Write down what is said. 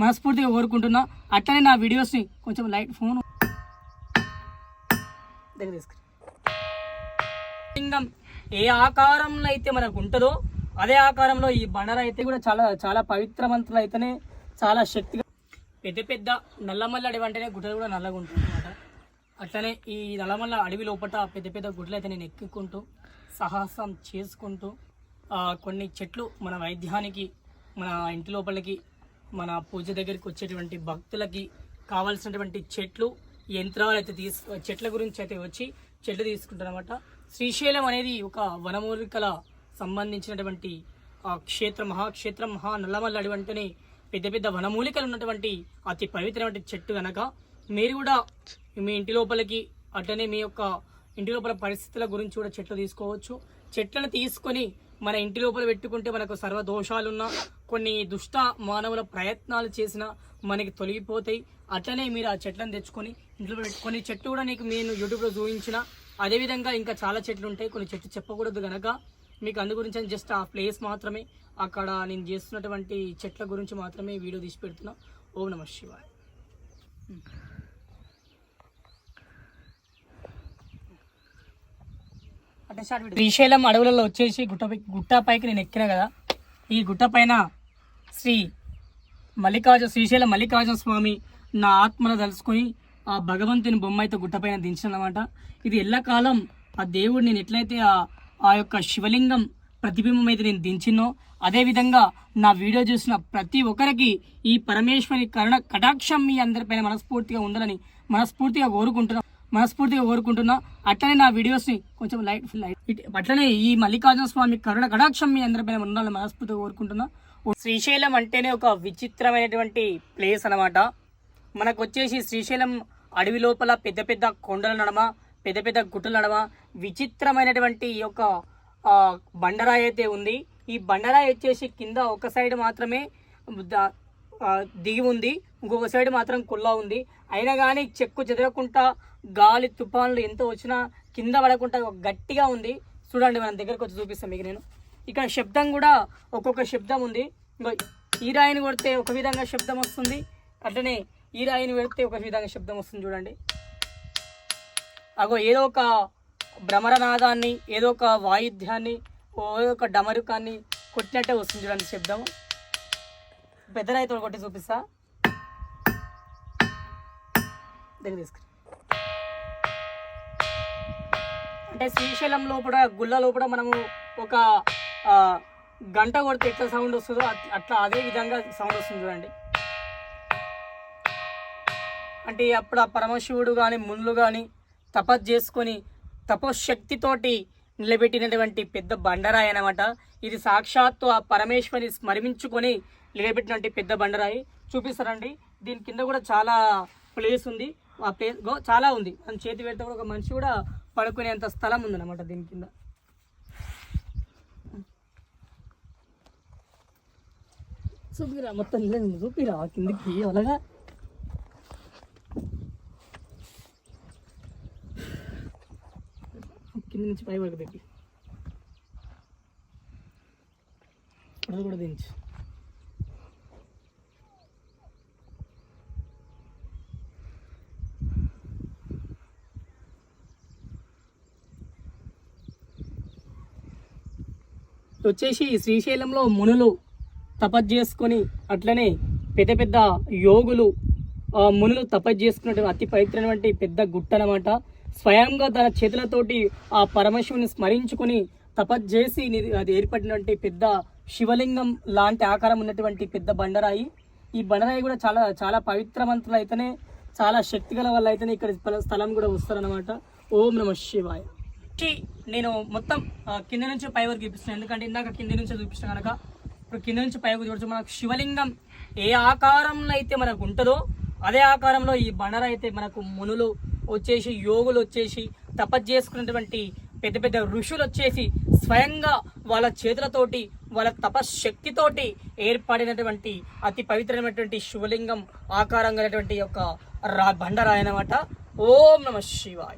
మనస్ఫూర్తిగా కోరుకుంటున్నా. అట్లనే నా వీడియోస్ని కొంచెం లైట్ ఫోన్ దగ్గర తీసుకురా. లింగం ఏ ఆకారంలో అయితే మనకు ఉంటుందో అదే ఆకారంలో ఈ బండర అయితే కూడా చాలా చాలా పవిత్రవంతులు అయితేనే చాలా శక్తిగా పెద్ద పెద్ద నల్లమల్ల అడవి అంటేనే గుట్టలు కూడా నల్లగా ఉంటుంది అనమాట అట్లనే ఈ నల్లమల్ల అడవి లోపల పెద్ద పెద్ద గుడ్లు అయితే నేను ఎక్కుకుంటూ సాహసం చేసుకుంటూ కొన్ని చెట్లు మన వైద్యానికి మన ఇంటి లోపలికి మన పూజ దగ్గరికి వచ్చేటువంటి భక్తులకి కావాల్సినటువంటి చెట్లు యంత్రాలు అయితే తీసు చెట్ల గురించి అయితే వచ్చి చెట్లు తీసుకుంటారనమాట శ్రీశైలం అనేది ఒక వనమూలికల సంబంధించినటువంటి ఆ క్షేత్రం మహాక్షేత్రం మహా నల్లమల్ల అడవి పెద్ద పెద్ద వనమూలికలు ఉన్నటువంటి అతి పవిత్రమైన చెట్టు కనుక మీరు కూడా మీ ఇంటి లోపలికి అట్లనే మీ యొక్క ఇంటి లోపల పరిస్థితుల గురించి కూడా చెట్లు తీసుకోవచ్చు. చెట్లను తీసుకొని మన ఇంటి లోపల పెట్టుకుంటే మనకు సర్వదోషాలున్నా కొన్ని దుష్ట మానవుల ప్రయత్నాలు చేసినా మనకి తొలగిపోతాయి. అట్లనే మీరు ఆ చెట్లను తెచ్చుకొని ఇంట్లో పెట్టుకొని కొన్ని చెట్లు కూడా నీకు నేను యూట్యూబ్లో చూపించిన. అదేవిధంగా ఇంకా చాలా చెట్లు ఉంటాయి. కొన్ని చెట్లు చెప్పకూడదు కనుక మీకు అందు గురించి జస్ట్ ఆ ప్లేస్ మాత్రమే అక్కడ నేను చేస్తున్నటువంటి చెట్ల గురించి మాత్రమే వీడియో తీసి పెడుతున్నా. ఓం నమ శివాయ్ అంటే స్టార్ట్ వీడియో. శ్రీశైలం అడవులలో వచ్చేసి గుట్ట గుట్ట పైకి నేను ఎక్కిన కదా ఈ గుట్ట పైన శ్రీ మల్లికార్జున శ్రీశైలం మల్లికార్జున స్వామి నా ఆత్మను తలుసుకొని ఆ భగవంతుని బొమ్మ అయితే గుట్టపైన దించినమాట ఇది ఎల్లకాలం ఆ దేవుడు నేను ఎట్లయితే ఆ ఆ యొక్క శివలింగం ప్రతిబింబం అయితే నేను దించినో అదేవిధంగా నా వీడియో చూసిన ప్రతి ఒక్కరికి ఈ పరమేశ్వరి కరుణ కటాక్షం మీ అందరిపైన మనస్ఫూర్తిగా ఉండాలని మనస్ఫూర్తిగా కోరుకుంటున్నాను మనస్ఫూర్తిగా కోరుకుంటున్నా. అట్లనే నా వీడియోస్ని కొంచెం లైట్ లైట్ అట్లనే ఈ మల్లికార్జున స్వామి కరుణ కటాక్షం మీ అందరిపైన ఉండాలని మనస్ఫూర్తిగా కోరుకుంటున్నా. శ్రీశైలం అంటేనే ఒక విచిత్రమైనటువంటి ప్లేస్ అనమాట మనకు వచ్చేసి శ్రీశైలం అడవి లోపల పెద్ద పెద్ద కొండల నడమ పెద్ద పెద్ద గుట్టల నడమ విచిత్రమైనటువంటి ఈ యొక్క బండరాయి అయితే ఉంది. ఈ బండరాయి వచ్చేసి కింద ఒక సైడ్ మాత్రమే దిగి ఉంది. ఇంకొక సైడ్ మాత్రం కుల్లా ఉంది. అయినా కానీ చెక్కు చెదరకుండా గాలి తుఫాన్లు ఎంత వచ్చినా కింద పడకుండా గట్టిగా ఉంది. చూడండి మన దగ్గరకు వచ్చి చూపిస్తాను మీకు నేను. ఇక్కడ శబ్దం కూడా ఒక్కొక్క శబ్దం ఉంది. ఇంకో ఈ రాయిని కొడితే ఒక విధంగా శబ్దం వస్తుంది. అట్లనే ఈ రాయిని పెడితే ఒక విధంగా శబ్దం వస్తుంది చూడండి. అగో ఏదో ఒక భ్రమరనాదాన్ని ఏదో ఒక వాయిద్యాన్ని ఏదో ఒక డమరుకాన్ని కొట్టినట్టే వస్తుంది చూడండి శబ్దం. పెద్ద రాయితో కొట్టి చూపిస్తా. దగ్గర తీసుకురా. అంటే శ్రీశైలం లోపల గుళ్ళ లోపల మనము ఒక గంట కొడితే ఎట్లా సౌండ్ వస్తుందో అట్లా అదే విధంగా సౌండ్ వస్తుంది చూడండి. అంటే అప్పుడు ఆ పరమశివుడు కానీ మునులు కానీ తపస్సు చేసుకొని తపశక్తితోటి నిలబెట్టినటువంటి పెద్ద బండరాయి అన్నమాట. ఇది సాక్షాత్తు ఆ పరమేశ్వరిని స్మరించుకొని నిలబెట్టినటువంటి పెద్ద బండరాయి చూపిస్తారండి. దీని కింద కూడా చాలా ప్లేస్ ఉంది. ఆ ప్లేస్ చాలా ఉంది. మన చేతి పెడితే కూడా ఒక మనిషి కూడా పడుకునేంత స్థలం ఉందన్నమాట దీని కింద. చూపిరా మొత్తం లేదు చూపిరా కిందకి అలాగా. కింద నుంచి పై వరకు దిగి కూడా దించు. వచ్చేసి శ్రీశైలంలో మునులు తపస్సు చేసుకొని అట్లనే పెద్ద పెద్ద యోగులు మునులు తపస్సు చేసుకున్నటువంటి అతి పవిత్రమైనటువంటి పెద్ద గుట్ట అనమాట స్వయంగా తన చేతులతోటి ఆ పరమశివుని స్మరించుకొని తపస్సు చేసి అది ఏర్పడినటువంటి పెద్ద శివలింగం లాంటి ఆకారం ఉన్నటువంటి పెద్ద బండరాయి. ఈ బండరాయి కూడా చాలా చాలా పవిత్రవంతులు అయితేనే చాలా శక్తి గల వల్ల అయితేనే ఇక్కడ స్థలం కూడా వస్తారనమాట ఓం నమ శివాయ. వచ్చి నేను మొత్తం కింద నుంచి పై వరకు చూపిస్తాను ఎందుకంటే ఇందాక కింద నుంచి చూపిస్తాను కనుక ఇప్పుడు కింద నుంచి పై వరకు చూడొచ్చు. మనకు శివలింగం ఏ ఆకారంలో అయితే మనకు ఉంటుందో అదే ఆకారంలో ఈ బండర అయితే మనకు మునులు వచ్చేసి యోగులు వచ్చేసి తపస్సు చేసుకున్నటువంటి పెద్ద పెద్ద ఋషులు వచ్చేసి స్వయంగా వాళ్ళ చేతులతోటి వాళ్ళ తపశక్తితోటి ఏర్పడినటువంటి అతి పవిత్రమైనటువంటి శివలింగం ఆకారంగా ఉన్నటువంటి యొక్క రా బండరాయనమాట. ఓం నమ శివాయ.